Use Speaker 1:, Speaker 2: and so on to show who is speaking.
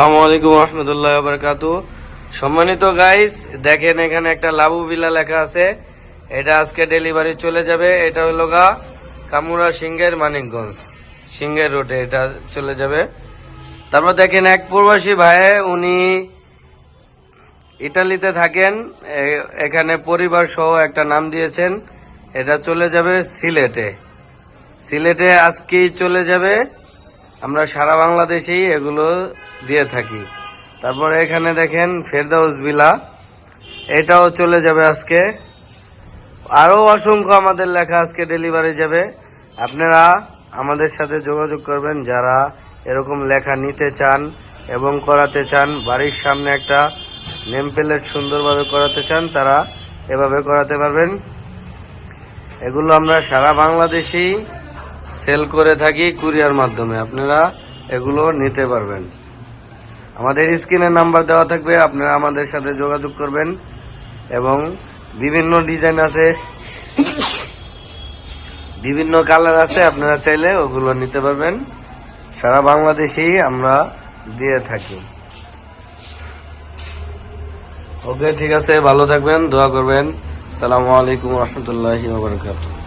Speaker 1: সালামু আলাইকুম রহমতুল্লাহ বরকাত সম্মানিত গাইস দেখেন এখানে একটা লাবু বিলা লেখা আছে। এটা আজকে ডেলিভারি চলে যাবে। এটা হলো গা কামুরা সিংহের মানিকগঞ্জ। সিংহের রোডে এটা চলে যাবে। তারপর দেখেন এক প্রবাসী ভাই, উনি ইটালিতে থাকেন। এখানে পরিবার সহ একটা নাম দিয়েছেন। এটা চলে যাবে সিলেটে। সিলেটে আজকেই চলে যাবে। আমরা সারা বাংলাদেশেই এগুলো দিয়ে থাকি। তারপরে এখানে দেখেন ফেরদাউস বিলা। এটাও চলে যাবে আজকে। আরও অসংখ্য আমাদের লেখা আজকে ডেলিভারি যাবে। আপনারা আমাদের সাথে যোগাযোগ করবেন যারা এরকম লেখা নিতে চান এবং করাতে চান। বাড়ির সামনে একটা নেম প্লেট সুন্দরভাবে করাতে চান, তারা এভাবে করাতে পারবেন। এগুলো আমরা সারা বাংলাদেশেই সেল করে থাকি কুরিয়ার মাধ্যমে। আপনারা এগুলো নিতে পারবেন। আমাদের স্ক্রিনের নাম্বার দেওয়া থাকবে, আপনারা আমাদের সাথে যোগাযোগ করবেন এবং বিভিন্ন ডিজাইন আছে, বিভিন্ন কালার আছে, আপনারা চাইলে ওগুলো নিতে পারবেন। সারা বাংলাদেশেই আমরা দিয়ে থাকি। ওকে, ঠিক আছে, ভালো থাকবেন, দোয়া করবেন। আসসালামু আলাইকুম রহমতুল্লাহি ওবরাকাতুহ